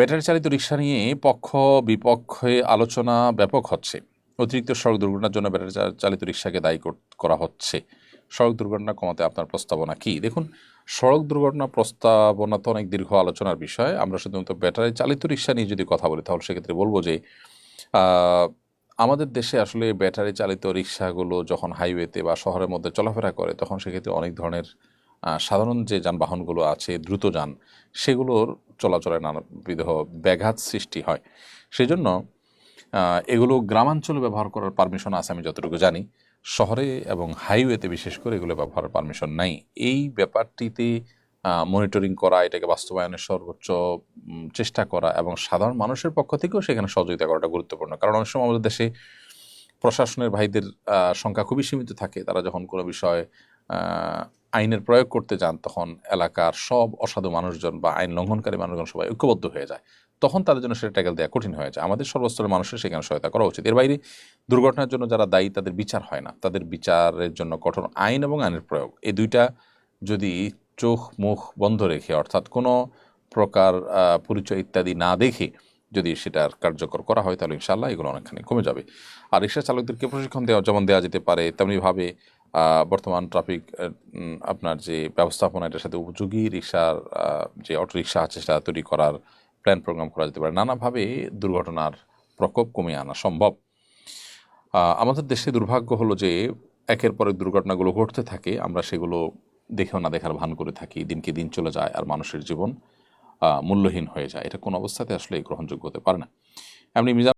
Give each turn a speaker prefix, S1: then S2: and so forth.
S1: Battery চালিত রিক্সা নিয়ে পক্ষ বিপক্ষে আলোচনা ব্যাপক হচ্ছে। অতিরিক্ত সড়ক দুর্ঘটনার জন্য ব্যাটারি চালিত রিক্সাকে দায়ী কর- হচ্ছে। সড়ক দুর্ঘটনা কমাতে আপনার প্রস্তাবনা কি? দেখুন, সড়ক দুর্ঘটনা প্রস্তাবনা তো অনেক দীর্ঘ আলোচনার বিষয়। আমরা শুধুমাত্র ব্যাটারি চালিত রিক্সা নিয়ে যদি কথা বলি, তাহলে সেক্ষেত্রে বলব যে আমাদের দেশে আসলে ব্যাটারি চালিত রিক্সাগুলো যখন হাইওয়েতে বা শহরের মধ্যে চলাফেরা করে, তখন সেক্ষেত্রে অনেক ধরনের সাধারণ যে যানবাহনগুলো আছে দ্রুত যান সেগুলোর চলাচলে নানাবিধ ব্যাঘাত সৃষ্টি হয়। সেজন্য আহ, এগুলো গ্রামাঞ্চলে ব্যবহার করার পারমিশন আছে আমি যতটুকু জানি। শহরে এবং হাইওয়েতে বিশেষ করে এগুলো ব্যবহারের পারমিশন নাই। এই ব্যাপারটিতে মনিটরিং করা এটাকে বাস্তবায়নের সর্বোচ্চ চেষ্টা করা এবং সাধারণ মানুষের পক্ষ থেকেও সেখানে সহযোগিতা করাটা গুরুত্বপূর্ণ। কারণ অনেক সময় আমাদের দেশে প্রশাসনের ভাইদের সংখ্যা খুবই সীমিত থাকে। তারা যখন কোনো বিষয়ে আইনের প্রয়োগ করতে যান, তখন এলাকার সব অসাধু মানুষজন বা আইন লঙ্ঘনকারী মানুষজন সবাই ঐক্যবদ্ধ হয়ে যায়। তখন তাদের জন্য সেটা ট্যাকেল দেওয়া কঠিন হয়ে যায়। আমাদের সর্বস্তরের মানুষের সেখানে সহায়তা করা উচিত। এর বাইরে দুর্ঘটনার জন্য যারা দায়ী, তাদের বিচার হয় না। তাদের বিচারের জন্য কঠোর আইন এবং আইনের প্রয়োগ। এই দুইটা যদি চোখ, মুখ বন্ধ রেখে, অর্থাৎ কোনো প্রকার পরিচয় ইত্যাদি না দেখে যদি সেটার কার্যকর করা হয়, তাহলে ইনশাল্লাহ এগুলো অনেকখানি কমে যাবে। আর রিক্সা চালকদেরকে প্রশিক্ষণ দেওয়া, যেমন দেওয়া যেতে পারে, তেমনিভাবে বর্তমান ট্রাফিক আপনার যে ব্যবস্থাপনা, এটার সাথে উপযোগী রিক্সার যে অটো রিক্সা আছে, সেটা তৈরি করার প্ল্যান প্রোগ্রাম করা যেতে পারে। নানাভাবে দুর্ঘটনার প্রকোপ কমিয়ে আনা সম্ভব। আমাদের দেশে দুর্ভাগ্য হলো যে একের পর দুর্ঘটনাগুলো ঘটতে থাকে, আমরা সেগুলো দেখেও না দেখার ভান করে থাকি। দিনকে দিন চলে যায় আর মানুষের জীবন মূল্যহীন হয়ে যায়। এটা কোন অবস্থাতে আসলে গ্রহণযোগ্য হতে পারে না। এমনি মিজান